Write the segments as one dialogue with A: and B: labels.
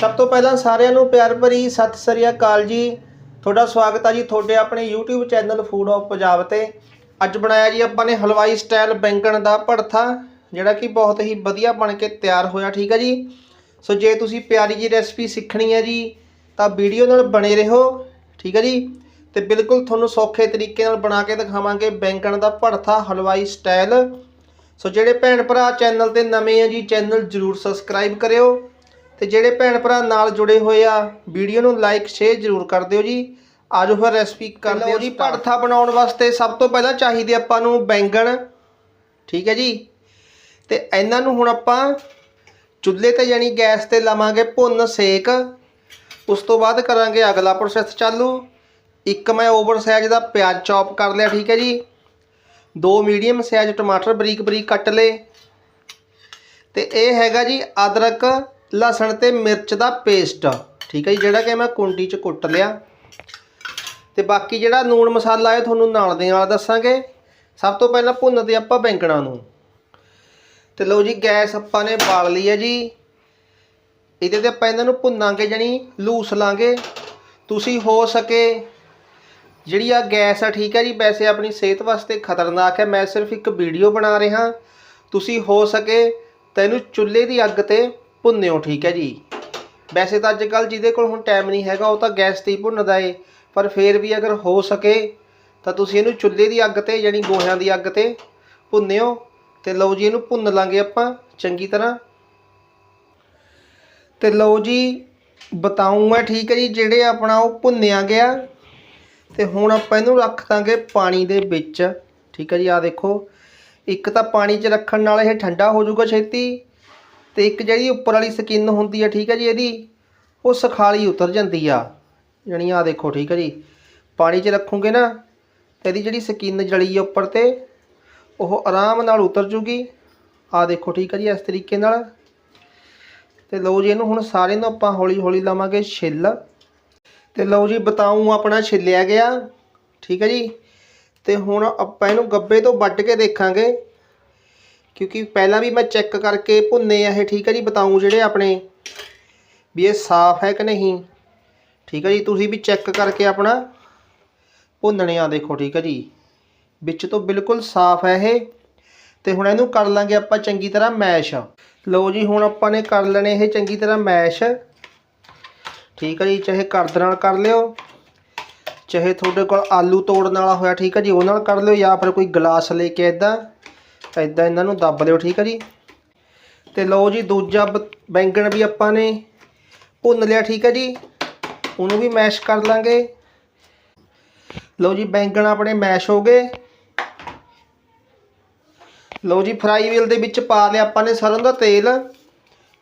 A: ਸਭ ਤੋਂ ਪਹਿਲਾਂ ਸਾਰਿਆਂ ਨੂੰ ਪਿਆਰ ਭਰੀ ਸਤਿ ਸ੍ਰੀ ਅਕਾਲ ਜੀ। ਤੁਹਾਡਾ ਸਵਾਗਤ ਆ ਜੀ ਤੁਹਾਡੇ ਆਪਣੇ YouTube channel food of Punjab ਤੇ। ਅੱਜ ਬਣਾਇਆ ਜੀ ਆਪਾਂ ਨੇ ਹਲਵਾਈ ਸਟਾਈਲ ਬੈਂਗਣ ਦਾ ਭੜਥਾ, ਜਿਹੜਾ ਕਿ ਬਹੁਤ ਹੀ ਵਧੀਆ ਬਣ ਕੇ ਤਿਆਰ ਹੋਇਆ, ਠੀਕ ਹੈ ਜੀ? ਸੋ ਜੇ ਤੁਸੀਂ ਪਿਆਰੀ ਜੀ ਰੈਸਪੀ ਸਿੱਖਣੀ ਹੈ ਜੀ, ਤਾਂ ਵੀਡੀਓ ਨਾਲ ਬਣੇ ਰਹੋ, ਠੀਕ ਹੈ ਜੀ? ਤੇ ਬਿਲਕੁਲ ਤੁਹਾਨੂੰ ਸੌਖੇ ਤਰੀਕੇ ਨਾਲ ਬਣਾ ਕੇ ਦਿਖਾਵਾਂਗੇ ਬੈਂਗਣ ਦਾ ਭੜਥਾ ਹਲਵਾਈ ਸਟਾਈਲ ਸੋ ਜਿਹੜੇ ਭੈਣ ਭਰਾ ਚੈਨਲ ਤੇ ਨਵੇਂ ਆ ਜੀ, ਚੈਨਲ ਜਰੂਰ ਸਬਸਕ੍ਰਾਈਬ ਕਰਿਓ। ਤੇ ਜਿਹੜੇ ਭੈਣ ਭਰਾ ਨਾਲ ਜੁੜੇ ਹੋਏ ਆ ਵੀਡੀਓ ਨੂੰ ਲਾਈਕ ਸ਼ੇਅਰ ਜਰੂਰ ਕਰ ਦਿਓ ਜੀ। ਆਜੋ ਫਿਰ ਰੈਸਪੀ ਕਰਦੇ ਹਾਂ ਜੀ। ਭੜਥਾ ਬਣਾਉਣ ਵਾਸਤੇ ਸਭ ਤੋਂ ਪਹਿਲਾਂ ਚਾਹੀਦੇ ਆਪਾਂ ਨੂੰ ਬੈਂਗਣ। ਠੀਕ ਹੈ ਜੀ? ਤੇ ਇਹਨਾਂ ਨੂੰ ਹੁਣ ਆਪਾਂ ਚੁੱਲ੍ਹੇ ਤੇ ਯਾਨੀ ਗੈਸ ਤੇ ਲਾਵਾਂਗੇ ਭੁੰਨ ਸੇਕ। ਉਸ ਤੋਂ ਬਾਅਦ ਕਰਾਂਗੇ ਅਗਲਾ ਪ੍ਰੋਸੈਸ ਚਾਲੂ। ਇੱਕ ਮੈਂ ਓਵਰ ਸਾਈਜ਼ ਦਾ ਪਿਆਜ਼ ਚੌਪ ਕਰ ਲਿਆ ਠੀਕ ਹੈ ਜੀ? ਦੋ ਮੀਡੀਅਮ ਸਾਈਜ਼ ਟਮਾਟਰ ਬਰੀਕ ਬਰੀਕ ਕੱਟ ਲਏ। ਤੇ ਇਹ ਹੈਗਾ ਜੀ ਅਦਰਕ ਲਸਣ ਤੇ ਮਿਰਚ ਦਾ ਪੇਸਟ ਠੀਕ ਹੈ ਜੀ, ਜਿਹੜਾ ਕਿ ਮੈਂ ਕੁੰਡੀ 'ਚ ਕੁੱਟ ਲਿਆ। ਤੇ ਬਾਕੀ ਜਿਹੜਾ ਨੂਣ ਮਸਾਲਾ ਹੈ, ਤੁਹਾਨੂੰ ਨਾਲ ਦੇ ਨਾਲ ਦੱਸਾਂਗੇ। ਸਭ ਤੋਂ ਪਹਿਲਾਂ ਭੁੰਨਦੇ ਆਪਾਂ ਬੈਂਗਣਾ ਨੂੰ। ਤੇ ਲਓ ਜੀ, ਗੈਸ ਆਪਾਂ ਨੇ ਬਾਲ ਲਈ ਹੈ ਜੀ। ਇਹਦੇ ਤੇ ਆਪਾਂ ਇਹਨਾਂ ਨੂੰ ਭੁੰਨਾਂਗੇ ਜਾਨੀ ਲੂਸ ਲਾਂਗੇ। ਤੁਸੀਂ ਹੋ ਸਕੇ ਜਿਹੜੀ ਆ ਗੈਸ ਆ, ਠੀਕ ਹੈ ਜੀ, ਵੈਸੇ ਆਪਣੀ ਸਿਹਤ ਵਾਸਤੇ ਖਤਰਨਾਕ ਹੈ। ਮੈਂ ਸਿਰਫ ਇੱਕ ਵੀਡੀਓ ਬਣਾ ਰਿਹਾ। ਤੁਸੀਂ ਹੋ ਸਕੇ ਤਾਂ ਇਹਨੂੰ ਚੁੱਲ੍ਹੇ ਦੀ ਅੱਗ ਤੇ ਭੁੰਨਿਓ, ਠੀਕ ਹੈ ਜੀ। ਵੈਸੇ ਤਾਂ ਅੱਜ ਕੱਲ ਜਿਹਦੇ ਕੋਲ ਹੁਣ ਟਾਈਮ ਨਹੀਂ ਹੈਗਾ, ਉਹ ਤਾਂ ਗੈਸ ਤੇ ਹੀ ਭੁੰਨਦਾ ਏ। ਪਰ ਫੇਰ ਵੀ ਅਗਰ ਹੋ ਸਕੇ, ਤਾਂ ਤੁਸੀਂ ਇਹਨੂੰ ਚੁੱਲ੍ਹੇ ਦੀ ਅੱਗ ਤੇ, ਯਾਨੀ ਗੋਹਿਆਂ ਦੀ ਅੱਗ ਤੇ ਭੁੰਨਿਓ ਤੇ ਲਓ ਜੀ, ਇਹਨੂੰ ਭੁੰਨ ਲਾਂਗੇ ਆਪਾਂ, ਚੰਗੀ ਤਰ੍ਹਾਂ। ਤੇ ਲਓ ਜੀ, ਬਤਾਊਂ ਮੈਂ ਠੀਕ ਹੈ ਜੀ, ਜਿਹੜੇ ਆਪਣਾ ਉਹ ਭੁੰਨਿਆ ਗਿਆ, ਤੇ ਹੁਣ ਆਪਾਂ ਇਹਨੂੰ ਰੱਖ ਦਾਂਗੇ ਪਾਣੀ ਦੇ ਵਿੱਚ। ਠੀਕ ਹੈ ਜੀ ਆ ਦੇਖੋ, ਇੱਕ ਤਾਂ ਪਾਣੀ 'ਚ ਰੱਖਣ ਨਾਲ ਇਹ ਠੰਡਾ ਹੋ ਜਾਊਗਾ ਛੇਤੀ। ਤੇ ਇੱਕ ਜਿਹੜੀ ਉੱਪਰ ਵਾਲੀ ਸਕਿਨ ਹੁੰਦੀ ਹੈ ਠੀਕ ਹੈ ਜੀ ਇਹਦੀ, ਉਹ ਸਖਾਲੀ ਉਤਰ ਜਾਂਦੀ ਆ। ਜਾਣੀ ਆ ਦੇਖੋ, ਠੀਕ ਹੈ ਜੀ। ਪਾਣੀ 'ਚ ਰੱਖੋਗੇ ਨਾ ਇਹਦੀ ਜਿਹੜੀ ਸਕਿਨ ਜਲੀ ਹੈ ਉੱਪਰ ਤੇ, ਉਹ ਆਰਾਮ ਨਾਲ ਉਤਰ ਜੂਗੀ। ਆ ਦੇਖੋ, ਠੀਕ ਹੈ ਜੀ, ਇਸ ਤਰੀਕੇ ਨਾਲ। ਤੇ ਲਓ ਜੀ, ਇਹਨੂੰ ਹੁਣ ਸਾਰੇ ਨੂੰ ਆਪਾਂ ਹੌਲੀ ਹੌਲੀ ਲਾਵਾਂਗੇ ਛਿੱਲ। ਤੇ ਲਓ ਜੀ, ਬਤਾਊਂ ਆਪਣਾ ਛਿੱਲਿਆ ਗਿਆ। ਠੀਕ ਹੈ ਜੀ। ਤੇ ਹੁਣ ਆਪਾਂ ਇਹਨੂੰ ਗੱਬੇ ਤੋਂ ਵੱਢ ਕੇ ਦੇਖਾਂਗੇ। ਕਿਉਂਕਿ ਪਹਿਲਾਂ ਵੀ ਮੈਂ ਚੈੱਕ ਕਰਕੇ ਭੁੰਨੇ ਆ ਇਹ, ਠੀਕ ਹੈ ਜੀ? ਬਤਾਊਂ ਜਿਹੜੇ ਆਪਣੇ ਵੀ ਇਹ ਸਾਫ਼ ਹੈ ਕਿ ਨਹੀਂ? ਠੀਕ ਹੈ ਜੀ? ਤੁਸੀਂ ਵੀ ਚੈੱਕ ਕਰਕੇ ਆਪਣਾ ਭੁੰਨਣੇ ਆ, ਦੇਖੋ, ਠੀਕ ਹੈ ਜੀ? ਵਿੱਚ ਤੋਂ ਬਿਲਕੁਲ ਸਾਫ਼ ਹੈ ਇਹ। ਤੇ ਹੁਣ ਇਹਨੂੰ ਕਰ ਲਾਂਗੇ ਆਪਾਂ ਚੰਗੀ ਤਰ੍ਹਾਂ ਮੈਸ਼। ਲਓ ਜੀ, ਹੁਣ ਆਪਾਂ ਨੇ ਕਰ ਲੈਣੇ ਇਹ ਚੰਗੀ ਤਰ੍ਹਾਂ ਮੈਸ਼। ਠੀਕ ਹੈ ਜੀ? ਚਾਹੇ ਕਰਦ ਨਾਲ ਕਰ ਲਿਓ, ਚਾਹੇ ਤੁਹਾਡੇ ਕੋਲ ਆਲੂ ਤੋੜਨ ਵਾਲਾ ਹੋਇਆ, ਠੀਕ ਹੈ ਜੀ? ਉਹ ਨਾਲ ਕਰ ਲਿਓ ਜਾਂ ਫਿਰ ਕੋਈ ਗਲਾਸ ਲੈ ਕੇ ਇਦਾਂ ਇਦਾਂ ਇਹਨਾਂ ਨੂੰ ਦੱਬ ਲਿਓ, ਠੀਕ ਹੈ ਜੀ? ਤੇ ਲਓ ਜੀ, ਦੂਜਾ ਬ- ਬੈਂਗਣ ਵੀ ਆਪਾਂ ਨੇ ਭੁੰਨ ਲਿਆ, ਠੀਕ ਹੈ ਜੀ? ਉਹਨੂੰ ਵੀ ਮੈਸ਼ ਕਰ ਲਾਂਗੇ। ਲਓ ਜੀ, ਬੈਂਗਣ ਆਪਣੇ ਮੈਸ਼ ਹੋ ਗਏ। ਲਓ ਜੀ, ਫਰਾਈ ਵੀਲ ਦੇ ਵਿੱਚ ਪਾ ਲਿਆ ਆਪਾਂ ਨੇ ਸਰੋਂ ਦਾ ਤੇਲ।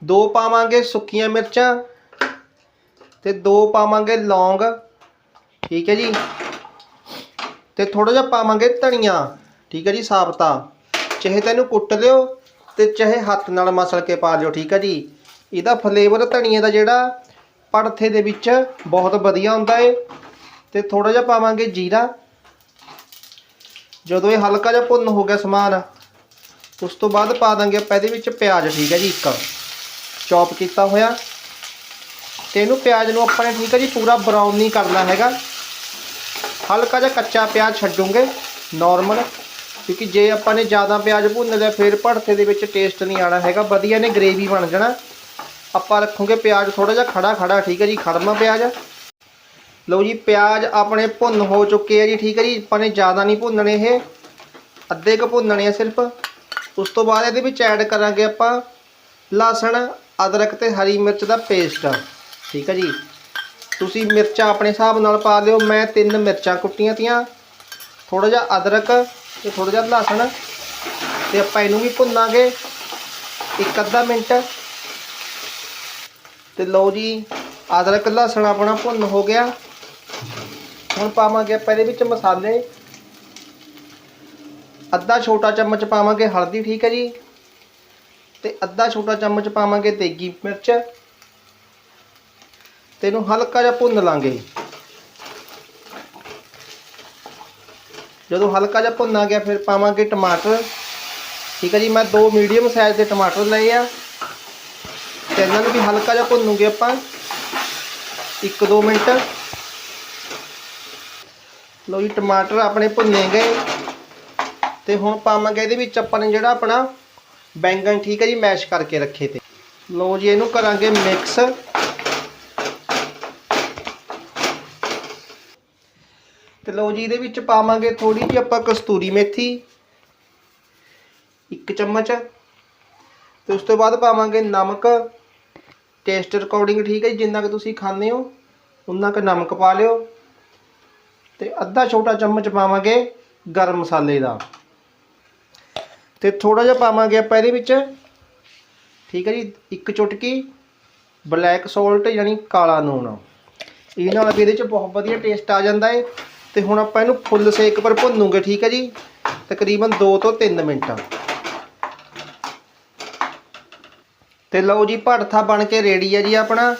A: ਦੋ ਪਾਵਾਂਗੇ ਸੁੱਕੀਆਂ ਮਿਰਚਾਂ ਤੇ ਦੋ ਪਾਵਾਂਗੇ ਲੌਂਗ, ਠੀਕ ਹੈ ਜੀ? ਤੇ ਥੋੜਾ ਜਿਹਾ ਪਾਵਾਂਗੇ ਧਨੀਆ, ਠੀਕ ਹੈ ਜੀ, ਸਾਬਤਾ। ਚਾਹੇ ਤੈਨੂੰ ਕੁੱਟ ਲਿਓ ਤੇ ਚਾਹੇ ਹੱਥ ਨਾਲ ਮਸਲ ਕੇ ਪਾ ਲਿਓ ਠੀਕ ਹੈ ਜੀ? ਇਹਦਾ ਫਲੇਵਰ ਧਨੀਏ ਦਾ ਜਿਹੜਾ ਪੜਥੇ ਦੇ ਵਿੱਚ ਬਹੁਤ ਵਧੀਆ ਹੁੰਦਾ ਏ। ਤੇ ਥੋੜਾ ਜਿਹਾ ਪਾਵਾਂਗੇ ਜੀਰਾ। ਜਦੋਂ ਇਹ ਹਲਕਾ ਜਿਹਾ ਭੁੰਨ ਹੋ ਗਿਆ ਸਮਾਨ, ਉਸ ਤੋਂ ਬਾਅਦ ਪਾ ਦਾਂਗੇ ਆਪਾਂ ਇਹਦੇ ਵਿੱਚ ਪਿਆਜ਼, ਠੀਕ ਹੈ ਜੀ, ਇੱਕ। ਚੌਪ ਕੀਤਾ ਹੋਇਆ। ਤੇ ਇਹਨੂੰ ਪਿਆਜ਼ ਨੂੰ ਆਪਾਂ ਨੇ, ਠੀਕ ਹੈ ਜੀ, ਪੂਰਾ ਬਰਾਊਨ ਨਹੀਂ ਕਰਨਾ ਹੈਗਾ। ਹਲਕਾ ਜਿਹਾ ਕੱਚਾ ਪਿਆਜ਼ ਛੱਡੂਗੇ ਨਾਰਮਲ ਕਿਉਂਕਿ ਜੇ ਆਪਾਂ ਨੇ ਜ਼ਿਆਦਾ ਪਿਆਜ਼ ਭੁੰਨ ਲਿਆ, ਫਿਰ ਭੜਥੇ ਦੇ ਵਿੱਚ ਟੇਸਟ ਨਹੀਂ ਆਣਾ ਹੈਗਾ। ਵਧੀਆ ਨੇ ਗ੍ਰੇਵੀ ਬਣ ਜਾਣਾ। ਆਪਾਂ ਰੱਖੋਗੇ ਪਿਆਜ਼ ਥੋੜਾ ਜਿਹਾ ਖੜਾ ਖੜਾ, ਠੀਕ ਹੈ ਜੀ, ਖੜਮਾ ਪਿਆਜ਼। ਲਓ ਜੀ, ਪਿਆਜ਼ ਆਪਣੇ ਭੁੰਨ ਹੋ ਚੁੱਕੇ ਆ ਜੀ, ਠੀਕ ਹੈ ਜੀ, ਆਪਾਂ ਨੇ ਜ਼ਿਆਦਾ ਨਹੀਂ ਭੁੰਨਣੇ ਇਹ। ਅੱਧੇ ਕੁ ਭੁੰਨਣੇ ਆ ਸਿਰਫ। ਉਸ ਤੋਂ ਬਾਅਦ ਇਹਦੇ ਵਿੱਚ ਐਡ ਕਰਾਂਗੇ ਆਪਾਂ ਲਸਣ, ਅਦਰਕ ਤੇ ਹਰੀ ਮਿਰਚ ਦਾ ਪੇਸਟ ਠੀਕ ਹੈ ਜੀ। ਤੁਸੀਂ ਮਿਰਚਾਂ ਆਪਣੇ ਹਿਸਾਬ ਨਾਲ ਪਾ ਲਿਓ ਮੈਂ ਤਿੰਨ ਮਿਰਚਾਂ ਕੁੱਟੀਆਂ ਤੀਆਂ। ਥੋੜਾ ਜਿਹਾ ਅਦਰਕ ਤੇ ਥੋੜਾ ਜਿਹਾ ਲਸਣ ਤੇ ਆਪਾਂ ਇਹਨੂੰ ਵੀ ਭੁੰਨਾਂਗੇ ਇੱਕ ਅੱਧਾ ਮਿੰਟ। ਤੇ ਲਓ ਜੀ, ਅਦਰਕ ਲਸਣ ਆਪਣਾ ਭੁੰਨ ਹੋ ਗਿਆ। ਹੁਣ ਪਾਵਾਂਗੇ ਆਪਾਂ ਇਹਦੇ ਵਿੱਚ ਮਸਾਲੇ। ਅੱਧਾ ਛੋਟਾ ਚਮਚ ਪਾਵਾਂਗੇ ਹਲਦੀ, ਠੀਕ ਹੈ ਜੀ। ਤੇ ਅੱਧਾ ਛੋਟਾ ਚਮਚ ਪਾਵਾਂਗੇ ਤੇਗੀ ਮਿਰਚ। ਤੇ ਇਹਨੂੰ ਹਲਕਾ ਜਿਹਾ ਭੁੰਨ ਲਾਂਗੇ। ਜਦੋਂ ਹਲਕਾ ਜਿਹਾ ਭੁੰਨ ਗਿਆ, ਫਿਰ ਪਾਵਾਂਗੇ ਟਮਾਟਰ। ਠੀਕ ਹੈ ਜੀ, ਮੈਂ ਦੋ ਮੀਡੀਅਮ ਸਾਈਜ਼ ਦੇ ਟਮਾਟਰ ਲਏ ਆ। ਤੇ ਇਹਨਾਂ ਨੂੰ ਵੀ ਹਲਕਾ ਜਿਹਾ ਭੁੰਨੂਗੇ ਆਪਾਂ। 1-2 ਮਿੰਟ। ਲਓ ਜੀ, ਟਮਾਟਰ ਆਪਣੇ ਭੁੰਨੇ ਗਏ। ਤੇ ਹੁਣ ਪਾਵਾਂਗੇ ਇਹਦੇ ਵਿੱਚ ਆਪਾਂ ਨੇ ਜਿਹੜਾ ਆਪਣਾ ਬੈਂਗਣ, ਠੀਕ ਹੈ ਜੀ, ਮੈਸ਼ ਕਰਕੇ ਰੱਖੇ ਤੇ। ਲਓ ਜੀ, ਇਹਨੂੰ ਕਰਾਂਗੇ ਮਿਕਸ ਲਓ ਜੀ, ਇਹਦੇ ਵਿੱਚ ਪਾਵਾਂਗੇ ਥੋੜੀ ਜਿਹੀ ਆਪਾਂ ਕਸਤੂਰੀ ਮੇਥੀ, ਇੱਕ ਚਮਚ। ਤੇ ਉਸ ਤੋਂ ਬਾਅਦ ਪਾਵਾਂਗੇ ਨਮਕ। ਟੇਸਟ ਅਕੋਰਡਿੰਗ ਠੀਕ ਹੈ ਜੀ, ਜਿੰਨਾ ਕਿ ਤੁਸੀਂ ਖਾਂਦੇ ਹੋ, ਉਨਾ ਕੁ ਨਮਕ ਪਾ ਲਿਓ। ਤੇ ਅੱਧਾ ਛੋਟਾ ਚਮਚ ਪਾਵਾਂਗੇ ਗਰਮ ਮਸਾਲੇ ਦਾ। ਤੇ ਥੋੜਾ ਜਿਹਾ ਪਾਵਾਂਗੇ ਆਪਾਂ ਇਹਦੇ ਵਿੱਚ, ਠੀਕ ਹੈ ਜੀ, ਇੱਕ ਚੁਟਕੀ ਬਲੈਕ ਸੋਲਟ ਯਾਨੀ ਕਾਲਾ ਨੂਣ ਇਹ ਨਾਲ ਵੀ ਇਹਦੇ ਚ ਬਹੁਤ ਵਧੀਆ ਟੇਸਟ ਆ ਜਾਂਦਾ ਹੈ ਤੇ ਹੁਣ ਆਪਾਂ ਇਹਨੂੰ ਫੁੱਲ ਸੇਕ ਪਰ ਭੁੰਨੂਗੇ, ਠੀਕ ਹੈ ਜੀ? ਤਕਰੀਬਨ 2 ਤੋਂ 3 ਮਿੰਟ। ਤੇ ਲਓ ਜੀ, ਭੜਥਾ ਬਣ ਕੇ ਰੈਡੀ ਹੈ ਜੀ ਆਪਣਾ।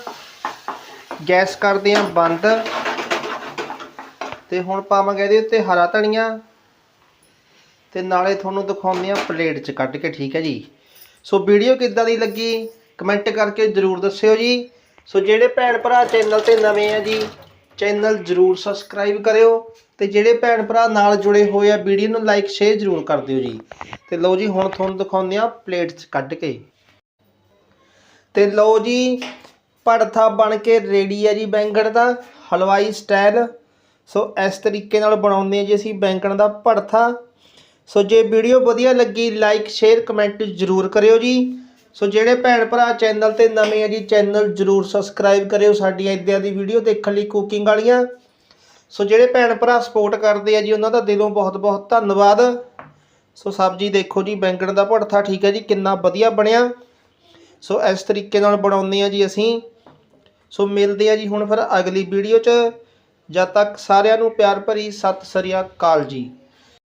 A: ਗੈਸ ਕਰਦੇ ਆਂ ਬੰਦ। ਤੇ ਹੁਣ ਪਾਵਾਂਗੇ ਇਹਦੇ ਉੱਤੇ ਹਰਾ ਧਨੀਆ। ਤੇ ਨਾਲੇ ਤੁਹਾਨੂੰ ਦਿਖਾਉਂਦੇ ਆ ਪਲੇਟ 'ਚ ਕੱਢ ਕੇ, ਠੀਕ ਹੈ ਜੀ? ਸੋ ਵੀਡੀਓ ਕਿੱਦਾਂ ਦੀ ਲੱਗੀ? ਕਮੈਂਟ ਕਰਕੇ ਜਰੂਰ ਦੱਸਿਓ ਜੀ। ਸੋ ਜਿਹੜੇ ਭੈਣ ਭਰਾ ਚੈਨਲ ਤੇ ਨਵੇਂ ਆ ਜੀ ਚੈਨਲ ਜਰੂਰ ਸਬਸਕ੍ਰਾਈਬ ਕਰਿਓ ਤੇ ਜਿਹੜੇ ਭੈਣ ਭਰਾ ਨਾਲ ਜੁੜੇ ਹੋਏ ਆ ਵੀਡੀਓ ਨੂੰ ਲਾਈਕ ਸ਼ੇਅਰ ਜਰੂਰ ਕਰ ਦਿਓ ਜੀ। ਤੇ ਲਓ ਜੀ, ਹੁਣ ਤੁਹਾਨੂੰ ਦਿਖਾਉਂਦੇ ਆ ਪਲੇਟ 'ਚ ਕੱਢ ਕੇ। ਤੇ ਲਓ ਜੀ, ਭੜਥਾ ਬਣ ਕੇ ਰੈਡੀ ਹੈ ਜੀ ਬੈਂਗਣ ਦਾ, ਹਲਵਾਈ ਸਟਾਈਲ ਸੋ ਇਸ ਤਰੀਕੇ ਨਾਲ ਬਣਾਉਂਦੇ ਹਾਂ ਜੀ ਅਸੀਂ ਬੈਂਗਣ ਦਾ ਭੜਥਾ। ਸੋ ਜੇ ਵੀਡੀਓ ਵਧੀਆ ਲੱਗੀ ਲਾਈਕ ਸ਼ੇਅਰ ਕਮੈਂਟ ਜ਼ਰੂਰ ਕਰਿਓ ਜੀ। ਸੋ ਜਿਹੜੇ ਭੈਣ ਭਰਾ ਚੈਨਲ ਤੇ ਨਵੇਂ ਆ ਜੀ, ਚੈਨਲ ਜ਼ਰੂਰ ਸਬਸਕ੍ਰਾਈਬ ਕਰਿਓ ਸਾਡੀਆਂ ਇਦਾਂ ਦੀ ਵੀਡੀਓ ਦੇਖਣ ਲਈ ਕੁਕਿੰਗ ਵਾਲੀਆਂ। ਸੋ ਜਿਹੜੇ ਭੈਣ ਭਰਾ ਸਪੋਰਟ ਕਰਦੇ ਆ ਜੀ, ਉਹਨਾਂ ਦਾ ਦਿਲੋਂ ਬਹੁਤ ਬਹੁਤ ਧੰਨਵਾਦ। ਸੋ ਸਬਜ਼ੀ ਦੇਖੋ ਜੀ, ਬੈਂਗਣ ਦਾ ਭੜਥਾ ਠੀਕ ਹੈ ਜੀ, ਕਿੰਨਾ ਵਧੀਆ ਬਣਿਆ। ਸੋ ਇਸ ਤਰੀਕੇ ਨਾਲ ਬਣਾਉਂਦੇ ਆ ਜੀ ਅਸੀਂ। ਸੋ ਮਿਲਦੇ ਆ ਜੀ ਹੁਣ ਫਿਰ ਅਗਲੀ ਵੀਡੀਓ 'ਚ। ਜਦ ਤੱਕ ਸਾਰਿਆਂ ਨੂੰ ਪਿਆਰ ਭਰੀ ਸਤਿ ਸ੍ਰੀ ਅਕਾਲ ਜੀ।